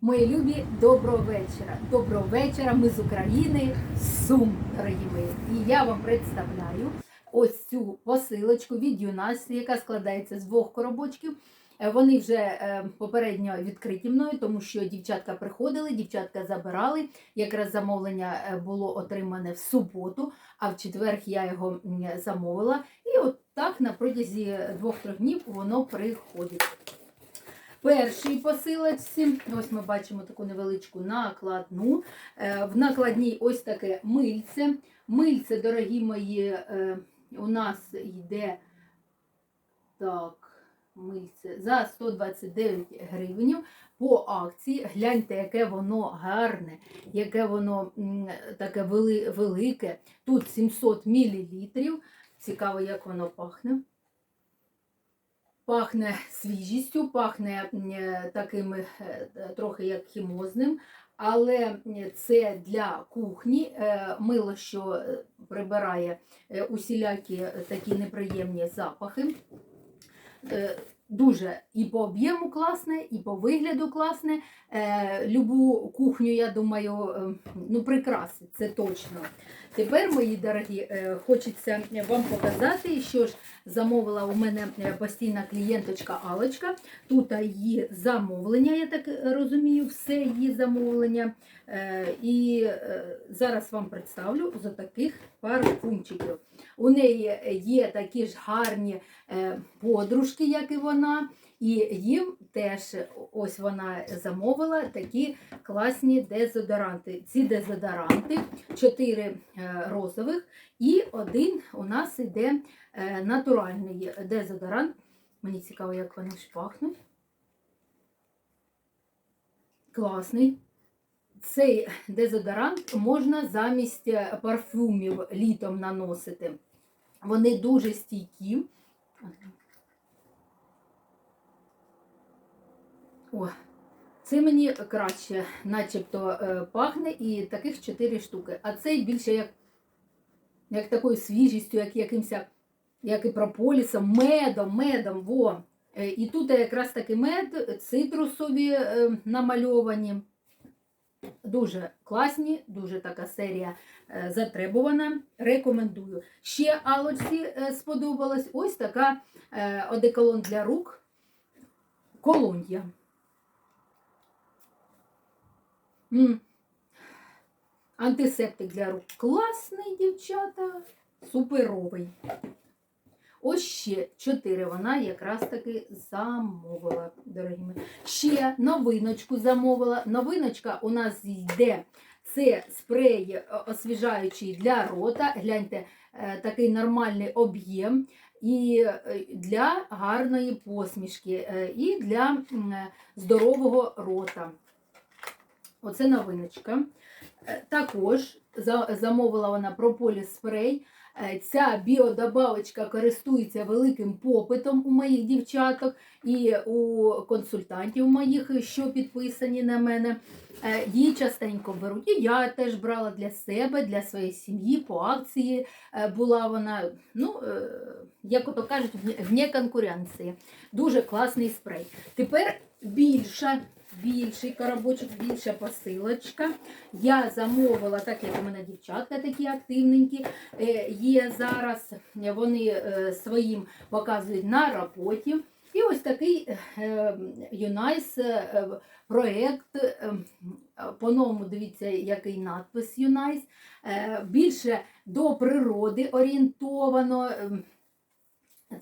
Мої любі, доброго вечора. Доброго вечора. Ми з України, Сум, дорогі мої. І я вам представляю ось цю посилочку від Юнасі, яка складається з двох коробочків. Е, Вони вже е, попередньо відкриті мною, тому що дівчатка приходили, дівчатка забирали. Якраз замовлення е, було отримане в суботу, а в четвер я його замовила. І от так на протязі двох-трьох днів воно приходить. Першій посилочці, ось ми бачимо таку невеличку накладну. Е, В накладній ось таке мильце. Мильце, дорогі мої, е, у нас йде так, мильце за 129 гривень по акції. Гляньте, яке воно гарне, яке воно таке вели- велике. Тут 700 мл. Цікаво, як воно пахне. Пахне свіжістю, пахне е, таким е, трохи як хімозним, але це для кухні е, мило, що е, прибирає е, усілякі е, такі неприємні запахи. Дуже і по об'єму класне, і по вигляду класне. Е, любу кухню, я думаю, е, ну прикрасить, це точно. Тепер, мої дорогі, е, хочеться вам показати, що ж замовила у мене е, постійна клієнточка Алочка. Тут її замовлення, я так розумію, все її замовлення. Е, І е, зараз вам представлю за таких парфумчиків. У неї є такі ж гарні е, подружки, як і вона. І їм теж ось вона замовила такі класні дезодоранти. Ці дезодоранти, чотири е, розових, і один у нас іде е, натуральний дезодорант. Мені цікаво, як вони ж пахнуть. Класний. Цей дезодорант можна замість е, парфумів літом наносити. Вони дуже стійкі. О, це мені краще, начебто е, пахне, і таких 4 штуки. А цей більше як, як такою свіжістю, як якимось, як і прополісом, медом, медом. Во. Е, І тут якраз таки мед, цитрусові намальовані. Дуже класні, дуже така серія е, затребувана. Рекомендую. Ще Алочці е, сподобалась ось така е, одеколон для рук. Колонія. Антисептик для рук. Класний, дівчата, суперовий. Ось ще чотири вона якраз таки замовила, дорогі мої. Ще новиночку замовила. Новиночка у нас йде. Це спрей е, освіжаючий для рота. Гляньте, е, такий нормальний об'єм. І е, для гарної посмішки, і для здорового рота. Оце новиночка. Також замовила вона прополіс спрей. Е, Ця біодобавочка користується великим попитом у моїх дівчаток і у консультантів моїх, що підписані на мене. Е, Її частенько беруть. І я теж брала для себе, для своєї сім'ї по акції е, була вона, ну, як ото кажуть, вне конкуренції. Дуже класний спрей. Тепер більша, більший коробочок, більша посилочка. Я замовила, так як у мене дівчатка такі активненькі, е, є зараз, вони е, своїм показують на роботі. І ось такий е, Юнайс проєкт. По-новому дивіться, який надпис Юнайс. Більше до природи орієнтовано. е,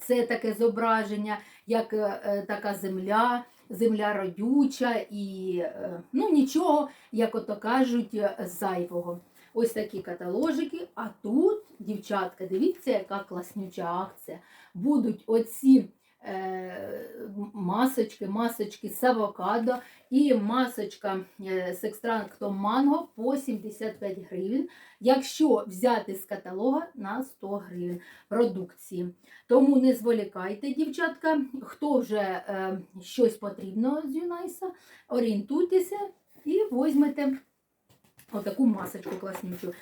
Це таке зображення, як така земля, земля родюча і е, ну, нічого, як ото кажуть, е, зайвого. Ось такі каталожики. А тут, дівчатка, дивіться, яка класнюча акція. Будуть оці масочки, масочки з авокадо і масочка е, з екстрактом манго по 75 гривень, якщо взяти з каталога на 100 гривень продукції. Тому не зволікайте, дівчатка, хто вже е, щось потрібно з Юнайса, орієнтуйтеся і візьмете отаку масочку класнючу.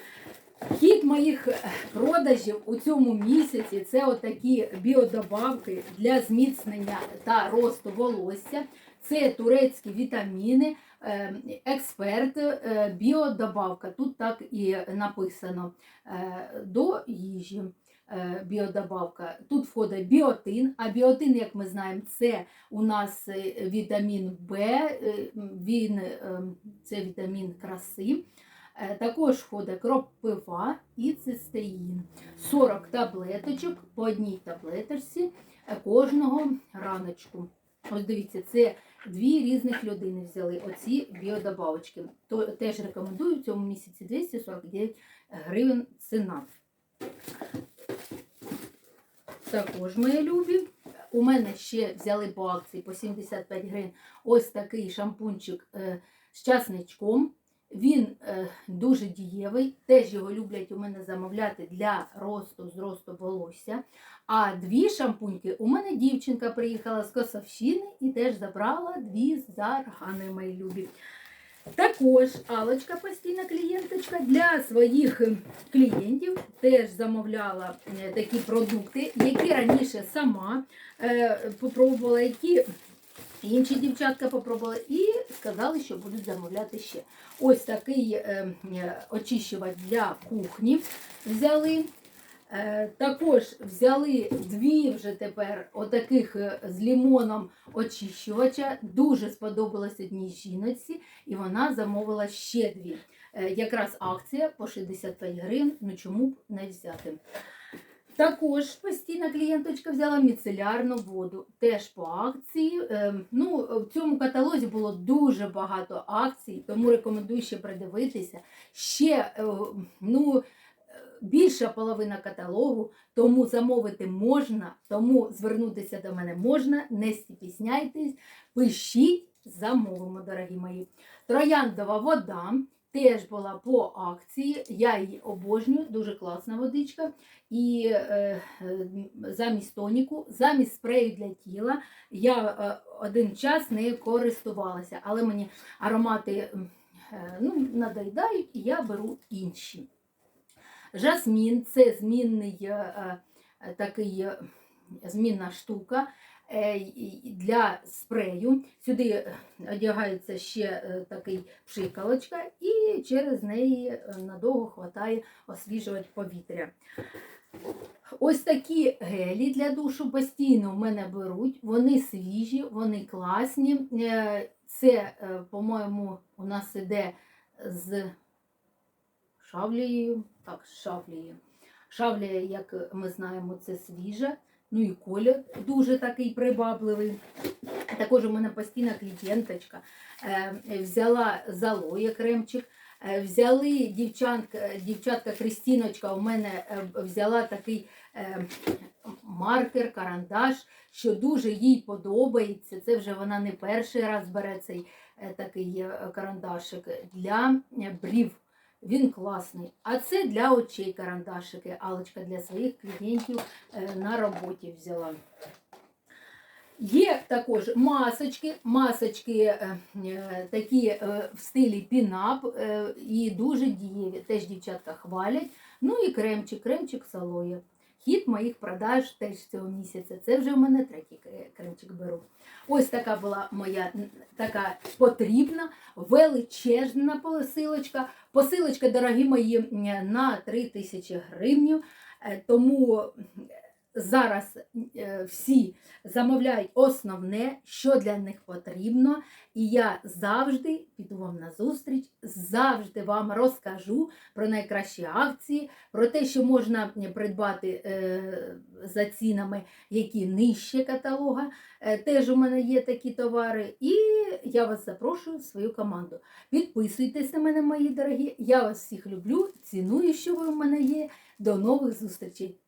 Хід моїх е, продажів у цьому місяці це отакі біодобавки для зміцнення та росту волосся. Це турецькі вітаміни, е, експерт, е, біодобавка. Тут так і написано е, до їжі. Біодобавка. Тут входить біотин, а біотин, як ми знаємо, це у нас вітамін е, він, е, це вітамін краси. Е, Також входить кропива і цистеїн. 40 таблеточок по одній таблеточці е, кожного раночку. Ось дивіться, це дві різних людини взяли оці біодобавочки. То теж рекомендую в цьому місяці 249 гривень ціна. Також мої любі. У мене ще взяли по акції по 75 гривень ось такий шампунчик е, з часничком. Він е, дуже дієвий, теж його люблять у мене замовляти для росту, зросту волосся. А дві шампуньки у мене дівчинка приїхала з Косовщини і теж забрала дві заргани, мої любі. Також Алочка, постійна клієнточка, для своїх е, клієнтів теж замовляла е, такі продукти, які раніше сама е, попробувала, які інші дівчатка попробували і сказали, що будуть замовляти ще. Ось такий е, е, очищувач для кухні взяли. Е, Також взяли дві вже тепер отаких е, з лімоном очищувача. Дуже сподобалось одній жіночці, і вона замовила ще дві. Е, Якраз акція по 65 гривень, ну чому б не взяти. Також постійна клієнточка взяла міцелярну воду, теж по акції. Е, Ну, в цьому каталозі було дуже багато акцій, тому рекомендую ще придивитися. Ще е, ну, більша половина каталогу, тому замовити можна, тому звернутися до мене можна, не стісняйтесь, пишіть, замовимо, дорогі мої. Трояндова вода. Теж була по акції, я її обожнюю, дуже класна водичка. І е, е, замість тоніку, замість спрею для тіла я е, один час нею користувалася, але мені аромати е, ну, надоїдають, і я беру інші. Жасмін це змінний е, е, е, змінна штука для спрею. Сюди одягається ще е, такий пшикалочка, і через неї е, надовго хватає освіжувати повітря. Ось такі гелі для душу постійно в мене беруть. Вони свіжі, вони класні. Е, Це, е, по-моєму, у нас іде з шавлею. Так, з шавлею. Шавлія, як ми знаємо, це свіжа. Ну і колір дуже такий привабливий. Також у мене постійна клієнточка е, взяла залоє кремчик. Е, Взяли дівчатка, дівчатка Крістіночка у мене е, взяла такий е, маркер, карандаш, що дуже їй подобається. Це вже вона не перший раз бере цей е, такий е, карандашик для е, брів. Він класний. А це для очей карандашики. Алочка для своїх клієнтів е, на роботі взяла. Є також масочки, масочки е, е, такі в стилі пінап і дуже дієві. Теж дівчатка хвалять. Ну і кремчик, кремчик салоє. Хід моїх продаж теж цього місяця. Це вже в мене третій кре- кремчик беру. Ось така була моя така потрібна, величезна посилочка. Посилочка, дорогі мої, на 3 тисячі гривень. Тому зараз е, всі замовляють основне, що для них потрібно. І я завжди піду вам на зустріч, завжди вам розкажу про найкращі акції, про те, що можна придбати е, за цінами, які нижче каталога. Е, теж у мене є такі товари. І я вас запрошую в свою команду. Підписуйтесь на мене, мої дорогі. Я вас всіх люблю, ціную, що ви в мене є. До нових зустрічей!